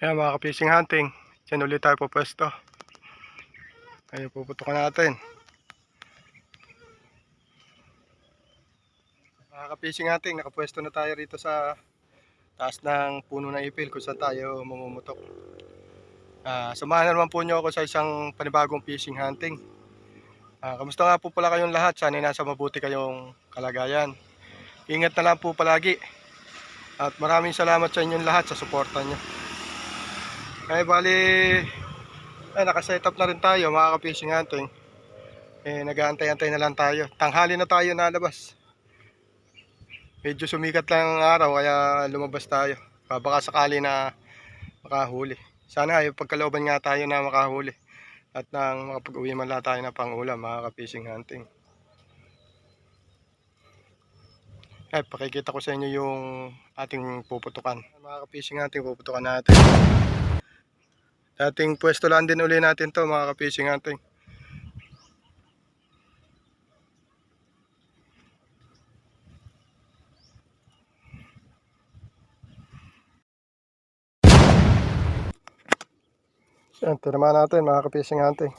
Ayan mga ka-fishing hunting. Diyan ulit tayo pupwesto. Ayun puputukan natin. Mga ka-fishing hunting, nakapwesto na tayo rito sa taas ng puno ng ipil kung saan tayo mamumutok. Ah, samahan na naman po niyo ako sa isang panibagong fishing hunting. Ah, kamusta nga po pala kayong lahat? Sana nasa mabuti kayong kalagayan. Ingat na lang po palagi. At maraming salamat sa inyong lahat sa suporta niyo. Ay bali, ay naka-set up na rin tayo mga ka-fishing hunting. Eh nag-aantay-antay na lang tayo. Tanghali na tayo nalabas. Medyo sumikat lang ang araw kaya lumabas tayo. Ah, Baka sakali na makahuli. Sana ay pagkalooban nga tayo na makahuli. At nang makapag-uwi man lang tayo na pangulam mga ka-fishing hunting. Ay, pakikita ko sa inyo yung ating puputukan. Mga ka-fishing hunting, puputukan natin. Dating pwesto lang din uli natin to mga ka-fishing hunting. Yan, tinama natin mga ka-fishing hunting.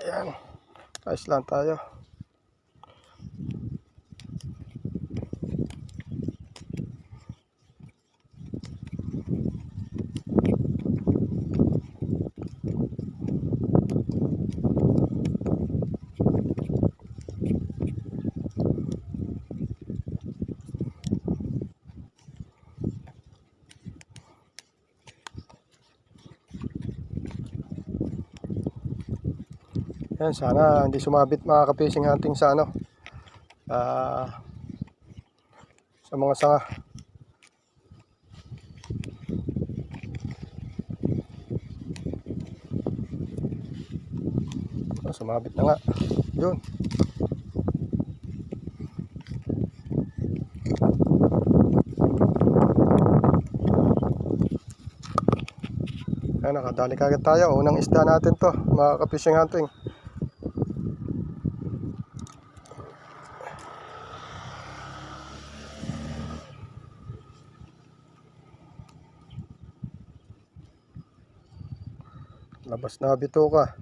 Ayan. Ayos lang tayo. Yan, sana hindi sumabit mga ka-fishing hunting sa ano. ah, sa mga sanga. Oh, sumabit na nga. Yun. Ayan, nakadali kagad tayo. Unang isda natin to, mga ka-fishing hunting. Labas na bito ka.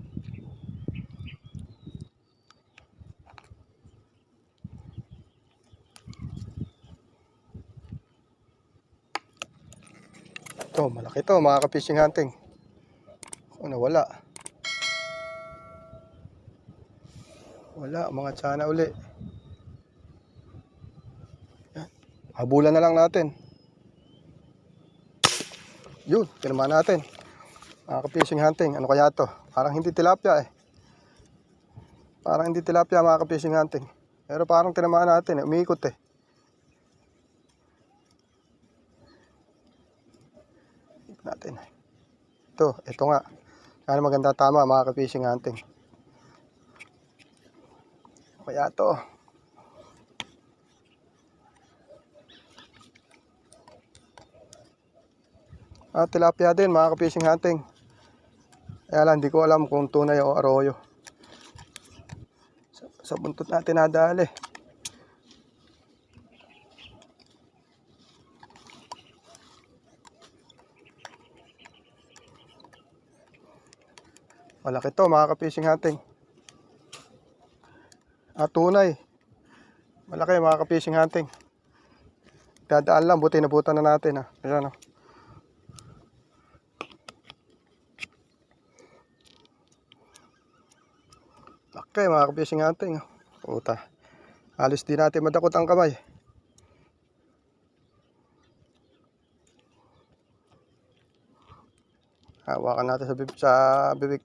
Ito, malaki to mga ka-fishing hunting. Ano, wala. Wala, mga tsana uli. Yan. Habulan na lang natin. Yun, tinamaan natin. Mga ka-fishing hunting, ano kaya to? Parang hindi tilapia eh. Parang hindi tilapia mga ka-fishing hunting. Pero parang tinamaan natin eh, umiikot eh. Natin. Ito, ito nga. Sana maganda tama mga ka-fishing hunting. Ano Kaya to. Ah, tilapia din mga ka-fishing hunting. Kaya lang, hindi ko alam kung tunay o arroyo. Sa, sa buntot natin nadali. Malaki to mga ka-fishing hunting. Ah, tunay. Malaki mga ka-fishing hunting. Dadaan lang, buti nabutan na natin. Ah. Ayan, oh. Okay, mga ka-fishing hunting. Puta. Halos di natin madakot ang kamay. Hawakan natin sa bibig, sa bibig.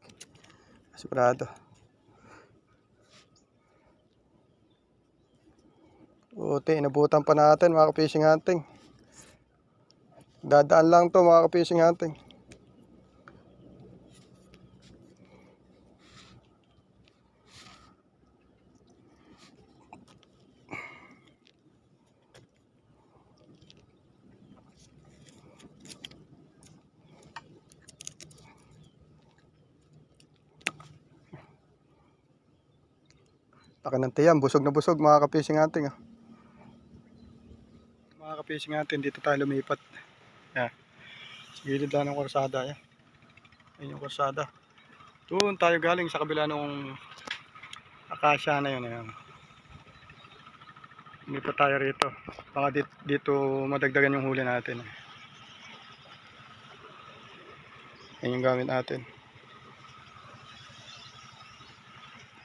Sigurado. Buti, inabutan pa natin mga ka-fishing hunting. Dadaan lang to mga ka-fishing hunting. Laki busog na busog mga ka-fishing hunting. Ah. mga kapising natin, dito tayo lumipat. Yan. Sa gilid lang ng korsada. Yan. Yan yung korsada. Doon tayo galing sa kabila nung akasya na yun. Yan. Lumipat tayo rito. Baka dito, dito madagdagan yung huli natin. Yan yung gamit natin.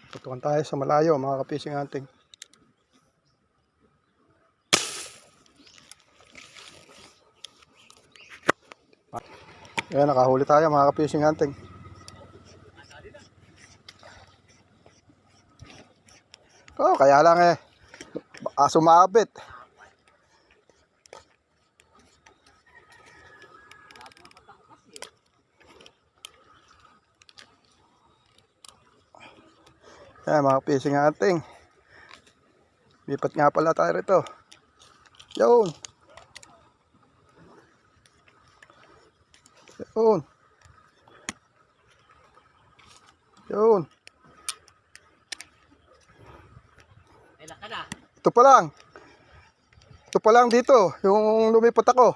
Tutukan tayo sa malayo mga kapising natin. Ayan, nakahuli tayo mga ka-fishing hunting. Oh, kaya lang eh. Ah, sumabit. Ayan, mga fishing hunting. Lipat nga pala tayo rito. Yun. Yun. Yun. Ito pa lang. Ito pa lang dito. Yung lumipat ako.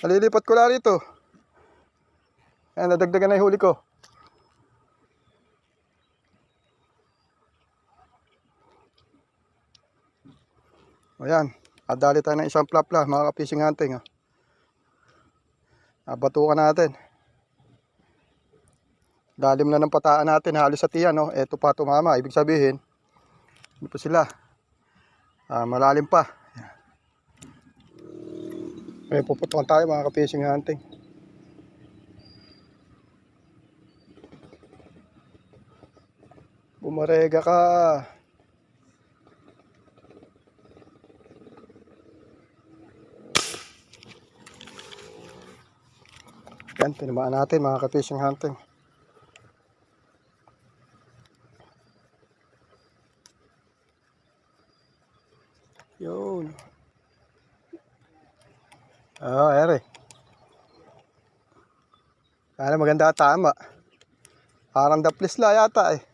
Nalilipat ko lang rito. Ayan, nadagdagan na yung huli ko. Ayan. Adali tayo ng isang plapla, mga kapising hunting. Oh. Nabatukan natin. Lalim na ng pataan natin, halos sa tiyan. No? Eto pa tumama. Ibig sabihin, hindi pa sila. Ah, malalim pa. May puputukan tayo mga kapising hunting. Bumarega ka. Yan, tinamaan natin mga ka-fishing hunting. Yun. Oo, oh, ere. Sana maganda tama. Parang daplisla yata eh.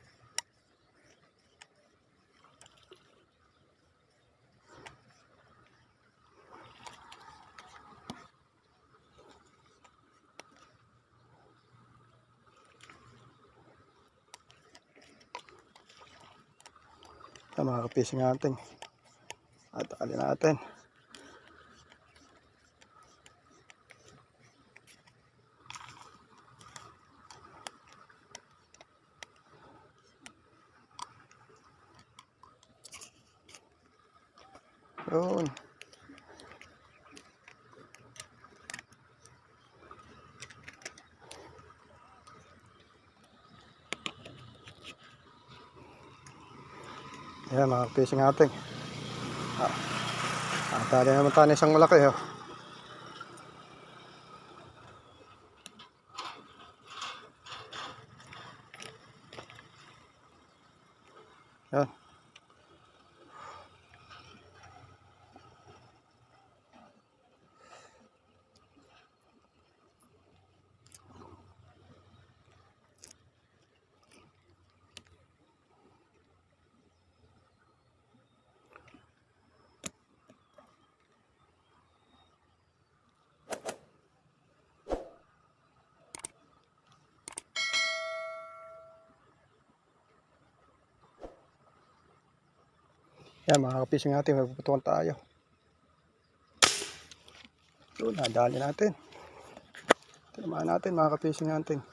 Kapising natin. At alin natin. Yun. Ayan mga fishing natin. Ah, ah, tali naman tayo ng isang malaki. Oh. Yan mga kapising natin, magpuputukan tayo. Yun, nadali natin. Tinamaan natin mga kapising natin.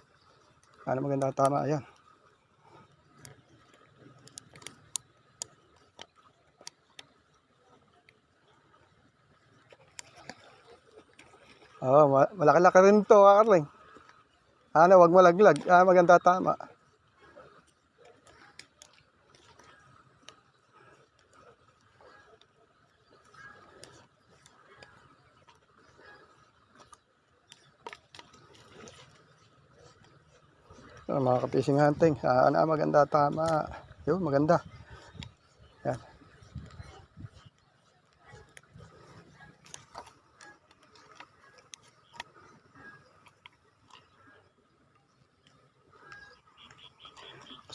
Ano maganda tama, ayan. Ma- malaki-laki rin to, kakarling. Ano, wag malaglag. Ah, maganda tama. So, mga kapising hunting. Sana maganda tama. Yun, maganda. Yan.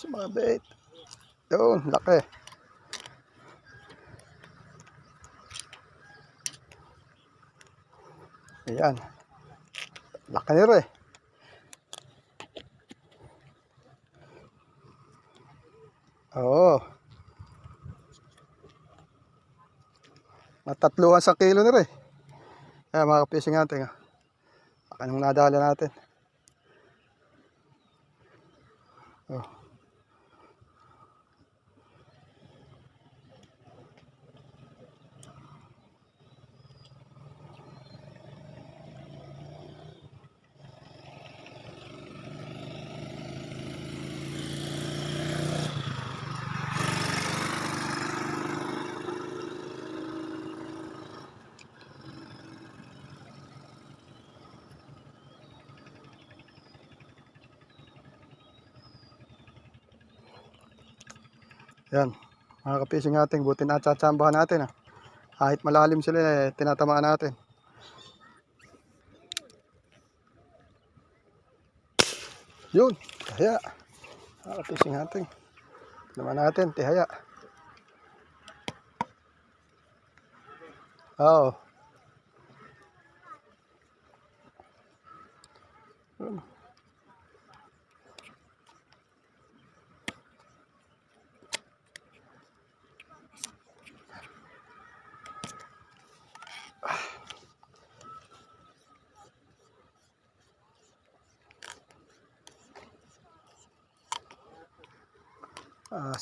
So, mga bait. Yun, laki. Ayan. Laki nyo eh. Matatluhan sa kilo nito eh. Kaya mga kapising natin. ah. Baka nung nadala natin. Yan. Mga kapising natin, buti na tsatsambahan natin. Ah. Kahit malalim sila, eh, tinatamaan natin. Yun, tihaya. Mga kapising natin. Naman natin, tihaya. Oo. Yun.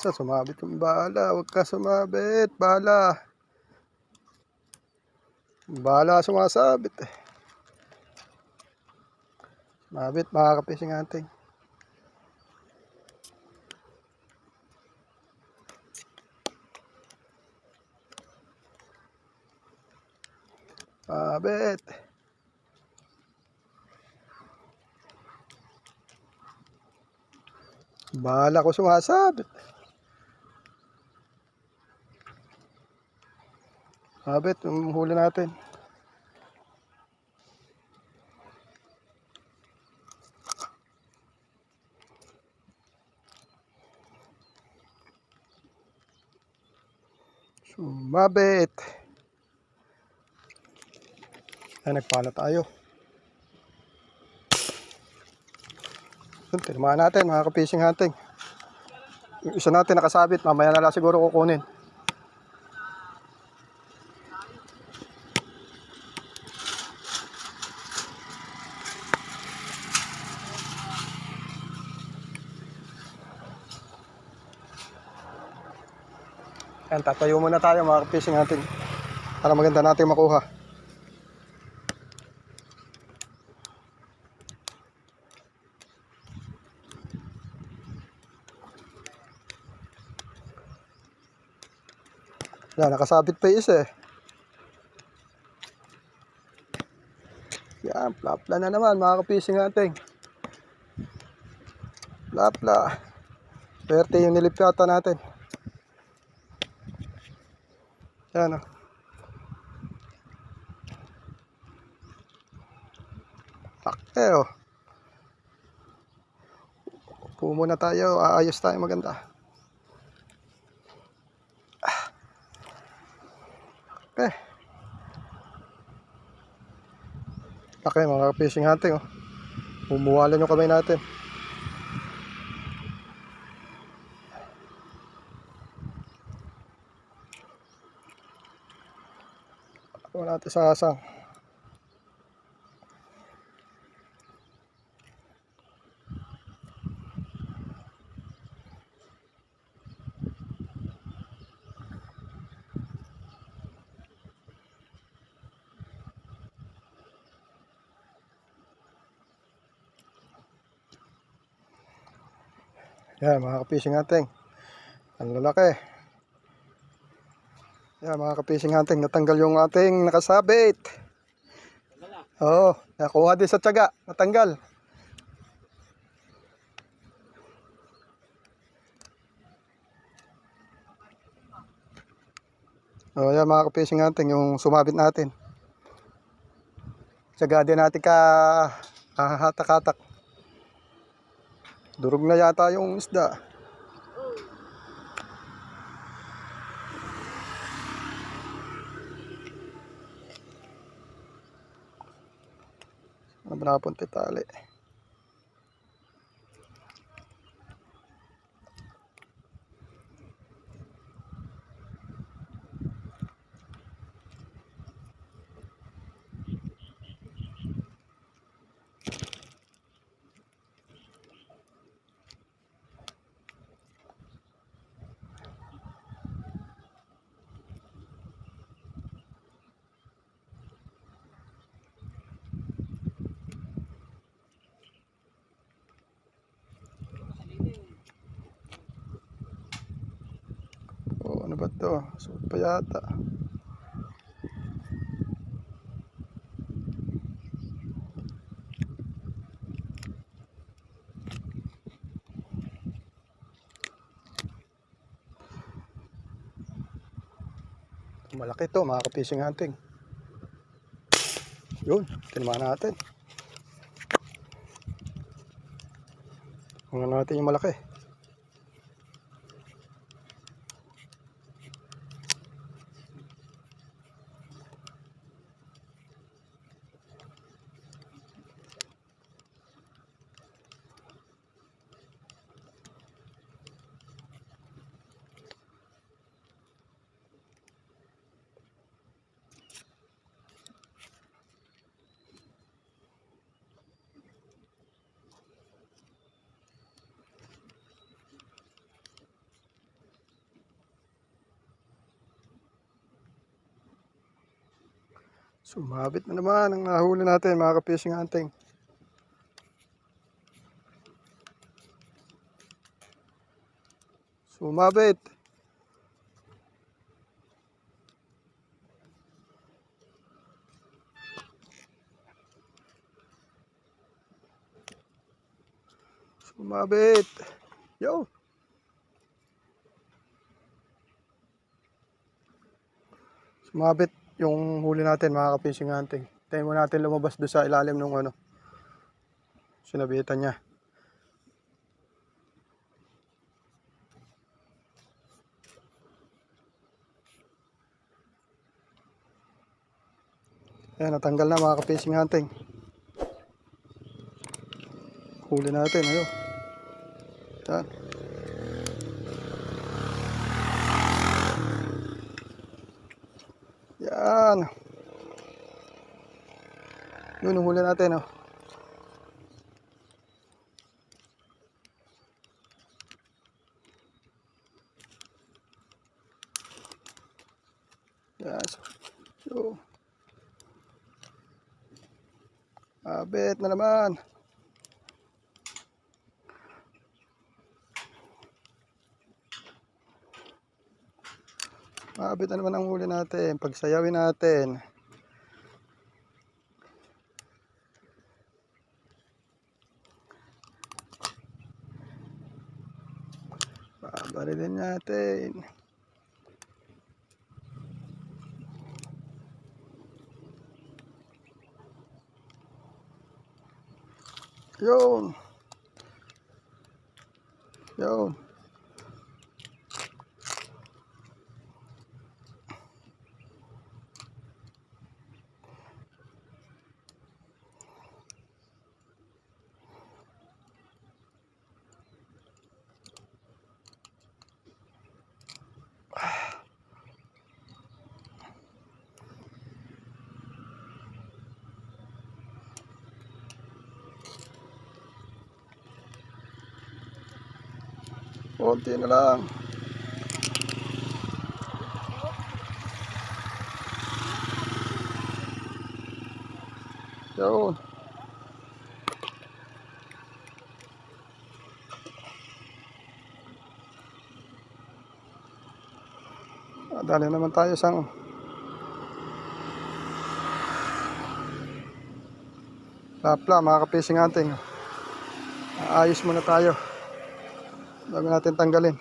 Asa, sumabit yung bala. Huwag ka sumabit. Bala. Bala sumasabit eh. Sumabit, mga kapising ating. Sumabit. Bala ko sumasabit. Sabit, yung huli natin. Sumabit. Ay, nagpala tayo. Yun, natin, mga kapising hunting. Isa natin nakasabit, mamaya na lang siguro kukunin. Tatayo muna tayo mga fishing natin para maganda natin makuha. Yan, nakasabit pa isa eh. Yan, plapla na naman mga kapising natin. Plapla. Swerte yung nilipyata natin. Yan o. Laki o. Upo muna tayo. Aayos tayo maganda. Ah. Okay. Laki mga fishing hunting o. Bumuwalan yung kamay natin. Wala natin sa asang. Yan mga kapising ating. Ang lalaki. Yan mga kapising ating. Natanggal yung ating nakasabit. Oo. Nakuha din sa tiyaga. Natanggal. Oh, yan mga kapising ating. Yung sumabit natin. Tiyaga din natin ka kahatak-hatak. Durog na yata yung isda. Tali. Oh, ano ba to? Suot pa yata. Malaki to, mga ka-fishing hunting. Yun, tinamaan natin. Kung natin yung malaki. Sumabit na naman ang nahuli natin mga ka-fishing hunting. Sumabit. Sumabit. Yo. Sumabit yung huli natin mga ka-fishing hunting. Tayo mo natin lumabas doon sa ilalim ng ano. Sinabitan niya. Ayan, natanggal na mga ka-fishing hunting. Huli natin, ayo. Yan. Yan. Yun, huli natin, oh. Yan. So, abet na naman. Maabit na naman ang huli natin. Pagsayawin natin. Babarilin natin. Yun. Yun. Konti na lang. Yun. Dali naman tayo sa Lapla, mga kapising ating. Ayos muna tayo bago natin tanggalin.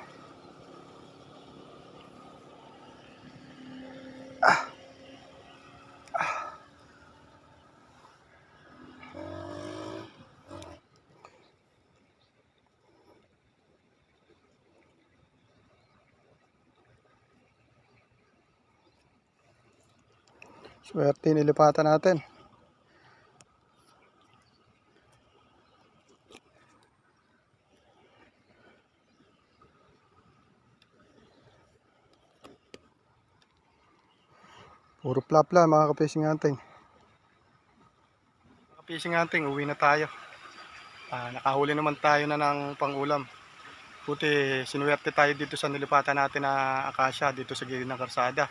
Swerte nilipatan natin. Puro plapla mga ka-fishing hunting. Mga ka-fishing hunting, uwi na tayo. Ah, nakahuli naman tayo na ng pangulam. Buti sinuwerte tayo dito sa nilipatan natin na akasya dito sa gilid ng karsada.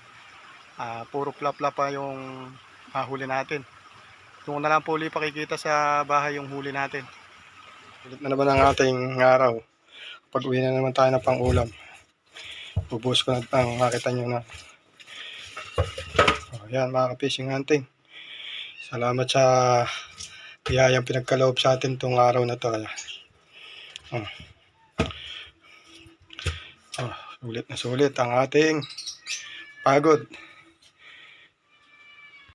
Ah, puro plapla pa yung hahuli natin. Doon na lang po ulit pakikita sa bahay yung huli natin. Ulit na naman ang ating araw. Pag uwi na naman tayo ng pangulam. Bubuhos ko na ang makita nyo na. Yan mga ka-fishing hunting. Salamat sa biyayang pinagkaloob sa atin tong araw na to. Oh. Oh, sulit na sulit ang ating pagod.